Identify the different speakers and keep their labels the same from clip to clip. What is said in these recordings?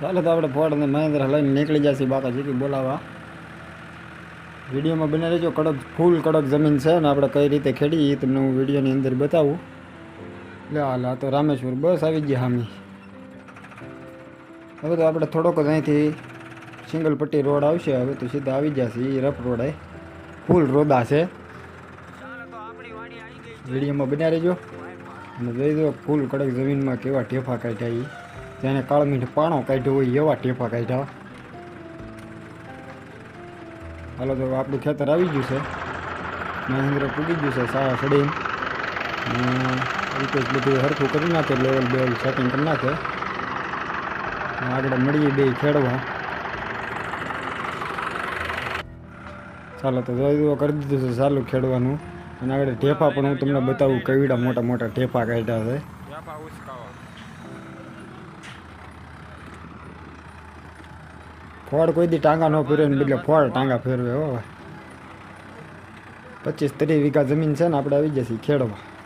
Speaker 1: ચાલો તો આપણે ફોર્ડ અને મહેન્દ્ર લઈને નીકળી જશે બાકા જીકી બોલાવવા વિડીયોમાં બને રહેજો. કડક, ફૂલ કડક જમીન છે અને આપણે કઈ રીતે ખેડી એ તમને હું વિડીયોની અંદર બતાવું. લે હાલ આ તો રામેશ્વર બસ આવી ગયા હામી. હવે તો આપણે થોડોક જ અહીંથી સિંગલ પટ્ટી રોડ આવશે. હવે તો સીધા આવી જશે એ રફ રોડ ફૂલ રોદા છે. વિડીયોમાં બન્યા રહેજો. અને જોઈ દો ફૂલ કડક જમીનમાં કેવા ટેફા કાઢ્યા એ જેને કાળમીઠ પાણો કાઢ્યો હોય એવા ટેફા કાઢ્યા. હાલો તો આપણું ખેતર આવી ગયું છે. મહેન્દ્ર પૂગી ગયું છે સારા સડીને. રીતે બધું હરખું કરી નાખે લેવલ બેવલ સેટિંગ કરી નાખે. આગળ મળીએ બે ખેડવા. ચાલો તો જોઈ દો કરી દીધું છે ચાલુ ખેડવાનું. અને આગળ ઢેફા પણ હું તમને બતાવું કેવીડા મોટા મોટા ઢેફા કાઢ્યા છે. ફોડ કોઈ દી ટાંગા ન ફેરવે ને બદલે ફોડ ટાંગા ફેરવે, હો. પચીસ ત્રીસ વીઘા જમીન છે ને, આપણે આવી જશે ખેડવા.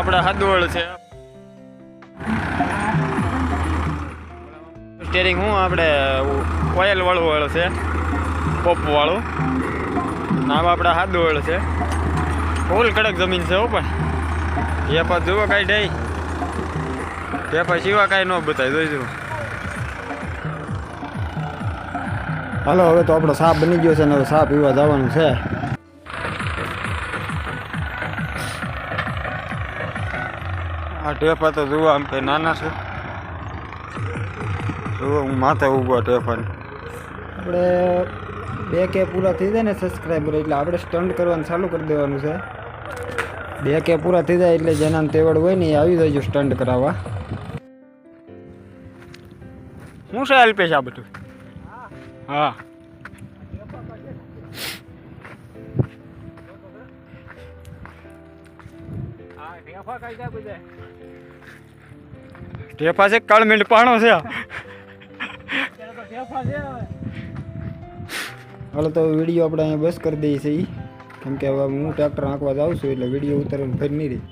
Speaker 2: આપણે હદવળ છે. સ્ટેરિંગ હું આપણે ઓઇલ વાળું વળ છે. પોપ વાળું. નામ આપણે હાદવળ છે. ફૂલ કડક જમીન છે પણ. એ પાછ જુઓ કાંઈ ડે એ પર સિવા કાંઈ ન બતાવી જોઈ જુઓ.
Speaker 1: હાલો, હવે તો આપણો સાપ બની ગયો છે ને હવે સાપ પીવા જવાનું છે.
Speaker 2: આ ઢેફા તો જુઓ આમ કે નાના છે. જુઓ હું માથે ઊભો ઢેફાને.
Speaker 1: આપણે બે કે પૂરા થઈ જાય ને સબસ્ક્રાઈબર એટલે આપણે સ્ટન્ટ કરવાનું ચાલુ કરી દેવાનું છે. બે કે પૂરા થઈ જાય એટલે જેના તેવડ હોય ને એ આવી જાય સ્ટન્ટ કરાવવા.
Speaker 2: શું છે અલ્પેશ આ બધું? હા. ટેફા છે કાળમીંડ પાણો છે.
Speaker 1: હાલો તો વીડિયો આપણે અહીંયા બસ કરી દઈએ છીએ. કેમ કે હવે હું ટ્રેક્ટર આંકવા જાઉં છું એટલે વીડિયો ઉતારવાનું ફરી નહીં રહી.